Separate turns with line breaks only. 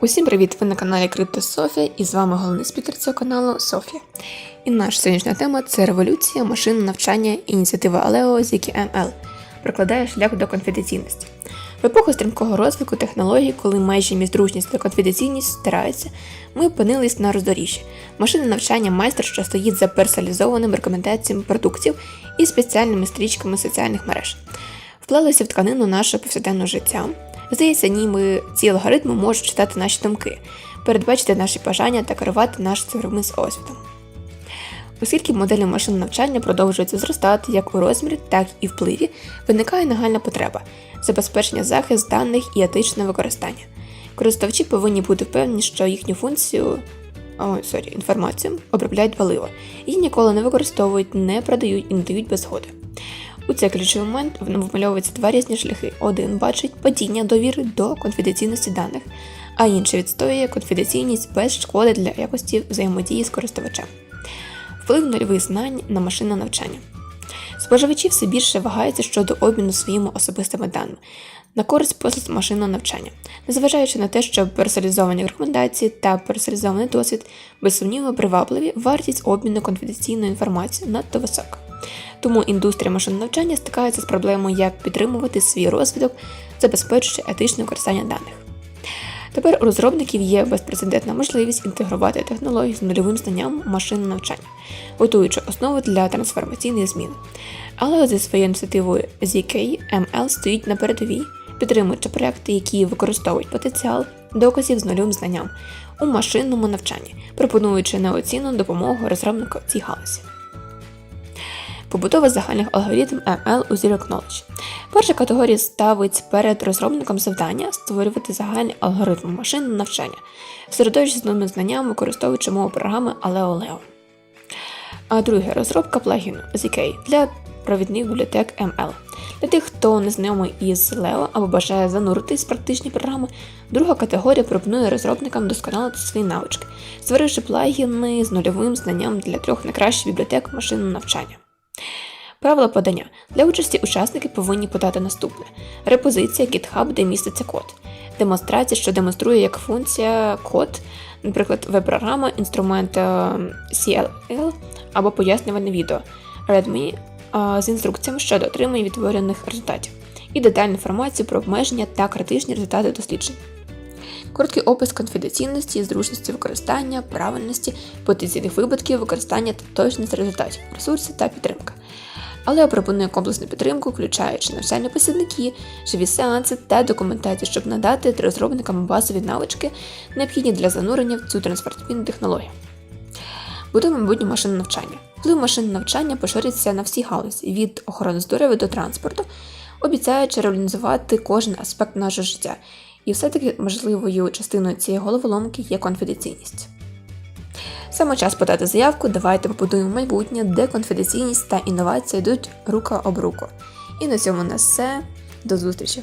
Усім привіт! Ви на каналі Крипто Софія і з вами головний спікер цього каналу Софія. І наша сьогоднішня тема це революція машин навчання ініціатива Алео Зікі МЛ прокладає шлях до конфіденційності. В епоху стрімкого розвитку технологій, коли межі між зручність та конфіденційність стираються, ми опинились на роздоріжжі. Машини навчання майстер, що стоїть за персоналізованими рекомендаціями продуктів і спеціальними стрічками соціальних мереж, вплелися в тканину нашого повсякденного життя. Здається, ніби ці алгоритми можуть читати наші думки, передбачити наші бажання та керувати нашим цифровим освітом. Оскільки моделі машин навчання продовжуються зростати як у розмірі, так і впливі, виникає нагальна потреба забезпечення захист даних і етичне використання. Користувачі повинні бути впевнені, що їхню функцію о, сорі, інформацію обробляють валиво, її ніколи не використовують, не продають і не дають без згоди. У цей ключовий момент вимальовуються два різні шляхи. Один бачить падіння довіри до конфіденційності даних, а інший відстоює конфіденційність без шкоди для якості взаємодії з користувачем. Вплив нульових знань на машинне навчання. Споживачі все більше вагаються щодо обміну своїми особистими даними на користь послуг машинного навчання, незважаючи на те, що персоналізовані рекомендації та персоналізований досвід безсумнівно привабливі, вартість обміну конфіденційною інформацією надто висока. Тому індустрія машинного навчання стикається з проблемою, як підтримувати свій розвиток, забезпечуючи етичне використання даних. Тепер у розробників є безпрецедентна можливість інтегрувати технології з нульовим знанням машинного навчання, готуючи основу для трансформаційних змін. Але зі своєю ініціативою ZK ML стоїть на передовій, підтримуючи проекти, які використовують потенціал доказів з нульовим знанням у машинному навчанні, пропонуючи неоцінну допомогу розробникам цій галузі. Побудова загальних алгоритм ML у Zero Knowledge. Перша категорія ставить перед розробником завдання створювати загальний алгоритм машинного навчання, середовище з новими знаннями, використовуючи мову програми Aleo-Leo. А друге розробка плагіну ZK для провідних бібліотек ML. Для тих, хто не знайомий із Leo або бажає зануритись в практичні програми, друга категорія пропонує розробникам досконалити свої навички, створивши плагіни з нульовим знанням для трьох найкращих бібліотек машинного навчання. Правила подання. Для участі учасники повинні подати наступне: репозиція GitHub, де міститься код, демонстрація, що демонструє як функція код, наприклад, веб-програма, інструмент е, CLL або пояснювальне відео, README е, з інструкціями щодо отримання відтворюваних результатів, і детальну інформацію про обмеження та критичні результати досліджень. Короткий опис конфіденційності, зручності використання, правильності, потенційних випадків використання та точність результатів, ресурси та підтримка. Але я пропоную комплексну підтримку, включаючи навчальні посібники, живі сеанси та документацію, щоб надати розробникам базові навички, необхідні для занурення в цю трансформаційну технологію. Будемо майбутнє машинне навчання. Вплив машинне навчання поширюється на всі галузі від охорони здоров'я до транспорту, обіцяючи реалізувати кожен аспект нашого життя. І все-таки можливою частиною цієї головоломки є конфіденційність. Саме час подати заявку, давайте побудуємо майбутнє, де конфіденційність та інновація йдуть рука об руку. І на цьому у нас все. До зустрічі!